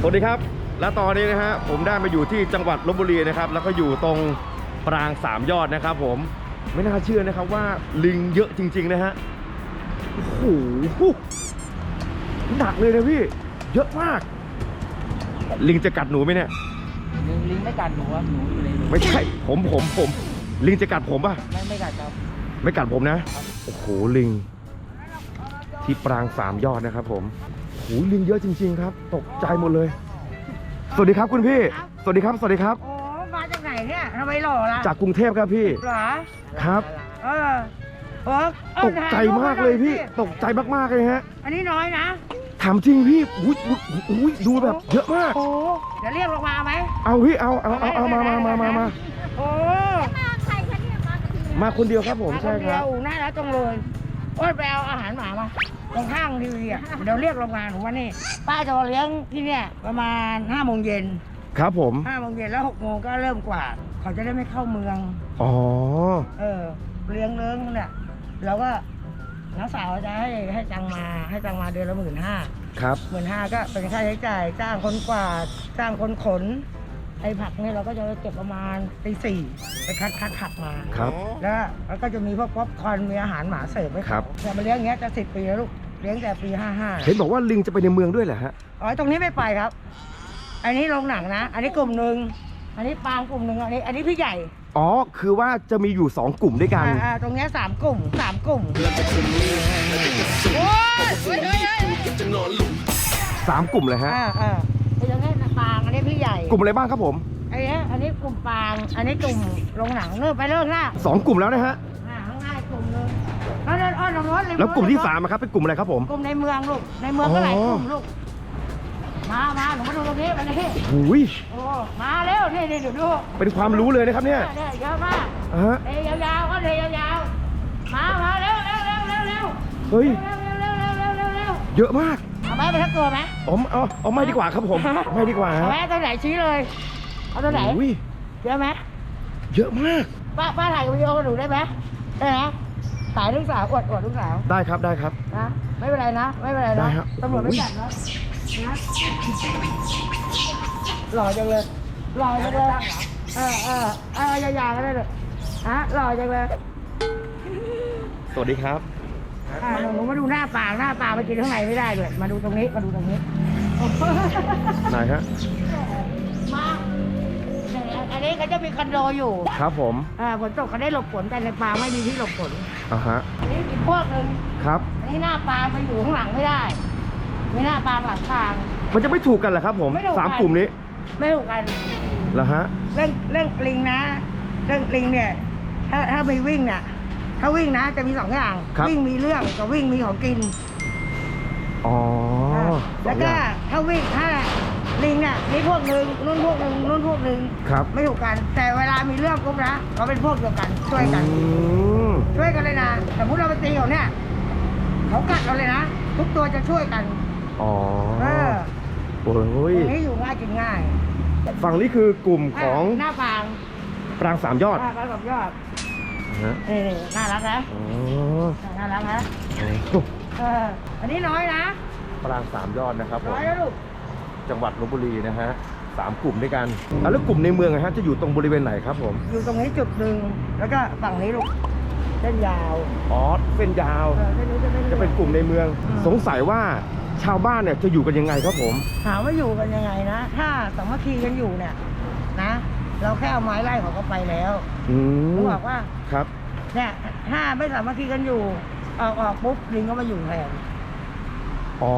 สวัสดีครับ และตอนนี้นะฮะผมได้มาอยู่ที่จังหวัดลบบุรีนะครับ แล้วก็อยู่ตรงปรางสามยอดนะครับ ผมไม่น่าเชื่อนะครับว่าลิงเยอะจริง ๆ นะฮะโอ้โหหนักเลยนะพี่ เยอะมาก ลิงจะกัดหนูไหมเนี่ย ลิงลิงไม่กัดหนูครับหนูอยู่ในรูไม่ใช่ ผมผมผม ลิงจะกัดผมป่ะ ไม่ไม่กัดครับ ไม่กัดผมนะ โอ้โหลิง ที่ปรางสามยอดนะครับผม โอ้โหลิงเยอะจริง ๆ ครับ ตกใจหมดเลย สวัสดีครับคุณพี่ สวัสดีครับ สวัสดีครับ โอ้มาจากไหนเนี่ยทำไมหล่อล่ะจากกรุงเทพครับพี่เหรอครับ เออเออเออตกใจมากเลยพี่ถ่ารูปตกใจมากๆเลยฮะ อันนี้น้อยนะถามจริงพี่อุ้ยอุ้ยอุ้ยดูแบบ เยอะมาก โอ้เดี๋ยวเรียกลงมาไหมเอาพี่ เอาเอาเอาเอามามามามามาโอ้มาคนเดียวครับผมมาใช่นคเดียรัวบอูน่ารักจังเลยโอ้ยไปเอาอาหารหมามา ตรงข้างทีวีอะเดี๋ยวเรียกลงมาหนูว่านี่ป้าจะมาเลี้ยงที่เนี่ยประมาณห้าโมงเย็นครับผม ห้าโมงเย็นแล้วหกโมงก็เริ่มกวาดเขาจะได้ไม่เข้าเมือง อ๋อ เออเลี้ยงเลี้ยงเนี่ยเราก็น้าสาวจะให้ให้ตังมาให้ตังมาเดือนละหมื่นห้าครับหมื่นห้าก็เป็นค่าใช้จ่ายจ้างคนกวาดจ้างคนขนไอ้ผักเนี่ยเราก็จะเก็บประมาณตีสี่ไปคัดคัดผักมาครับ แล้วแล้วก็จะมีพวกป๊อปคอร์นมีอาหารหมาเสิร์ฟไว้ครับแต่มาเลี้ยงอย่างเงี้ยจะสิบปีแล้วลูก เลี้ยงแต่ปีห้าห้าเห็นบอกว่าลิงจะไปในเมืองด้วยเหรอฮะอ๋อตรงนี้ไม่ไปครับ อันนี้โรงหนังนะ อันนี้กลุ่มหนึ่งอันนี้ปางกลุ่มหนึ่งอันนี้ อันนี้พี่ใหญ่อ๋อคือว่าจะมีอยู่สองกลุ่มด้วยกัน อ่าอ่าตรงเนี้ยสามกลุ่มสามกลุ่มโอ้ยเฮ้ยเฮ้ยเฮ้ยสามกลุ่มเลยฮะ อ่าอ่าไอ้ตรงเนี้ยปางอันนี้พี่ใหญ่กลุ่มอะไรบ้างครับผมไอ้เนี้ยอันนี้กลุ่มปาง อันนี้กลุ่มโรงหนังเลิกไปเลิกหน้าสองกลุ่มแล้วนะฮะ อ่าข้างหน้าอีกกลุ่มหนึง แล้วเดินอ้อนตรงโน้นแล้วกลุ่มที่สามอะครับเป็นกลุ่มอะไรครับผม กลุ่มในเมืองลูก ในเมืองก็หลายอ๋อกลุ่มลูก มามาหนูมาดูตรงนี้มานี่หุยโอ้มาเร็วนี่นี่ดูดูเป็นความรู้เลยนะครับเนี่ยเนี่ยเยอะมากอ่าฮะเทยาวๆก็เทยาวๆมามาเร็วเร็วเร็วเร็วเร็วเฮ้ย เร็วเร็วเร็วเร็วเร็วเร็วเร็วเยอะมากเอาไหมไปทักตัวไหมอ๋อเอาเอาไม่ดีกว่าครับผมไม่ดีกว่าเอาฮะไหมตัวไหนชี้เลย เอาตัวไหนหุยเยอะไหมเยอะมากป้าป้าถ่ายวิดีโอกับหนูได้ไหมได้นะ ถ่ายลูกสาวอวดอวดลูกสาวได้ครับได้ครับ นะไม่เป็นไรนะ ไม่เป็นไรได้นะครับตำรวจไม่อุ๊ยจับนะนะหล่อจังเลยหล่อจังเลยเออเออเออยาวๆก็ได้เลยฮะหล่อจังเลยสวัสดีครับ อ่าหนูหนูมาดูหน้าปากหน้าปากไปกินข้างในไม่ได้ด้วยมาดูตรงนี้มาดูตรงนี้ ไหนฮะ มาเนี่ยอันนี้ก็จะมีคอนโดอยู่ครับผมอ่าฝนตกก็ได้หลบฝนแต่ในป่าไม่มีที่หลบฝนอ่าฮะอันนี้อีกพวกหนึ่งครับอันนี้หน้าปลาไปอยู่ข้างหลังไม่ได้ ไม่หน้าปลาหลังทาง มันจะไม่ถูกกันเหรอครับ ผมไม่ถูกกัน สามกลุ่มนี้ไม่ถูกกัน เหรอฮะเรื่องเรื่องลิงนะ เรื่องลิงเนี่ย ถ้าถ้าไปวิ่งเนี่ยถ้าวิ่งนะจะมีสองอย่างครับวิ่งมีเรื่องกับวิ่งมีของกินอ๋อสแล้อวงอก็ย่างถ้าวิ่งถ้า ลิงเนี่ยมีพวกหนึ่งนู่นพวกหนึ่งนู่นพวกหนึ่งครับไม่ถูกกัน แต่เวลามีเรื่องปุ๊บนะเขาเป็นพวกเดียวกันช่วยกัน อืมช่วยกันเลยนะสมมติเราไปตีเขาเนี่ยเขากัดเราเลยนะทุกตัวจะช่วยกัน อ๋อเออโอ้ยตรงนี้อยู่ง่ายกินง่ายฝั่งนี้คือกลุ่มของหน้าปางปรางสามยอดหน้าปางกับยอดนะฮะนี่นี่น่ารักนะอ๋อน่ารักนะโอ้เอออันนี้น้อยนะปรางสามยอดนะครับผม น้อยนะลูก จังหวัดลบบุรีนะฮะสามกลุ่มด้วยกันอะแล้วกลุ่มในเมืองนะฮะจะอยู่ตรงบริเวณไหนครับผมอยู่ตรงนี้จุดหนึ่งแล้วก็ฝั่งนี้ลูกเส้นยาวอ๋อเส้นยาว เออเส้นนี้จะเป็นจะเป็นกลุ่มในเมืองอืมสงสัยว่าชาวบ้านเนี่ยจะอยู่กันยังไงครับผม ถามว่าอยู่กันยังไงนะ ถ้าสามัคคีกันอยู่เนี่ยนะ เราแค่เอาไม้ไล่เขาก็ไปแล้วอืเขามบอกว่าครับ เนี่ยถ้าไม่สามัคคีกันอยู่ออกออกปุ๊บลิงก็มาอยู่แทนอ๋อ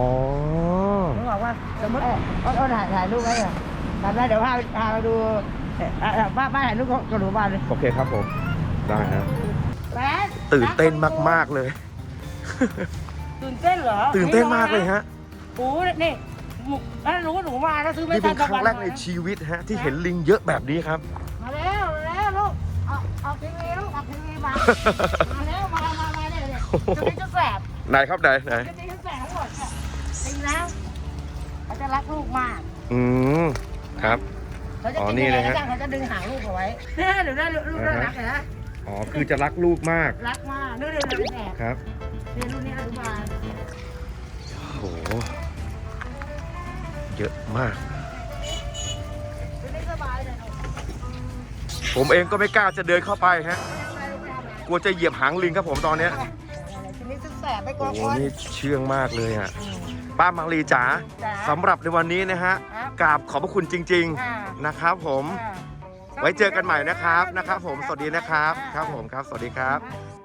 เขาบอกว่าสมมติเอาเอาเอาถ่ายถ่ายรูปไว้อะทำได้เดี๋ยวพาพาไปดูเอ่อเอ่อป้าป้าถ่ายรูปกับหนูบ้านเลยโอเคครับผม ได้ฮะแป๊ดตื่นเต้นมาก ๆ เลย ตื่นเต้นเหรอตื่นเต้นมากเลยฮะ โอ้นี่หมูถ้าหนูหนูมาแล้วซื้อไม่นี่เป็นคทัรั้งแรกในชีวิตฮะ ที่เห็นลิงเยอะแบบนี้ครับ มาแล้วมาแล้วลูกเอาเอาทีวีลูกเอาทีวีมา มาแล้วมามามาเนี่ยเนี่ยจะมีจะแสบไหนครับไหนไหน จะมีจะแสบทั้งหมดเนี่ยจริงนะเขา จะรักลูกมากอืมครับ เขาจะอ๋อกินนี่ยังเลไงยฮะ ก็ช่างเขาจะดึงหางลูกเอาไว้เนี่ยเดี๋ยวได้ลูกน่ารักเลยนะอ๋อคือจะรักลูกมากรักมากเรื่องเรียนเรียนแอบครับเรียนรุ่นนี้อนุบาลโอ้โหเยอะมากผมเองก็ไม่กล้าจะเดินเข้าไปฮะกลัวจะเหยียบหางลิงครับผมตอนเนี้ยทีนี้สุดแสบไม่กลัโอ้วโหคนนี่เชื่องมากเลยอะ ป้ามังลีจ๋าจ๋าสำหรับในวันนี้นะฮะครับกราบขอบพระคุณจริง อ่าๆ นะครับผม อ่าไว้เจอกันใหม่นะครับนะครับผมสวัสดีนะครับ ครับผมครับ สวัสดีครับส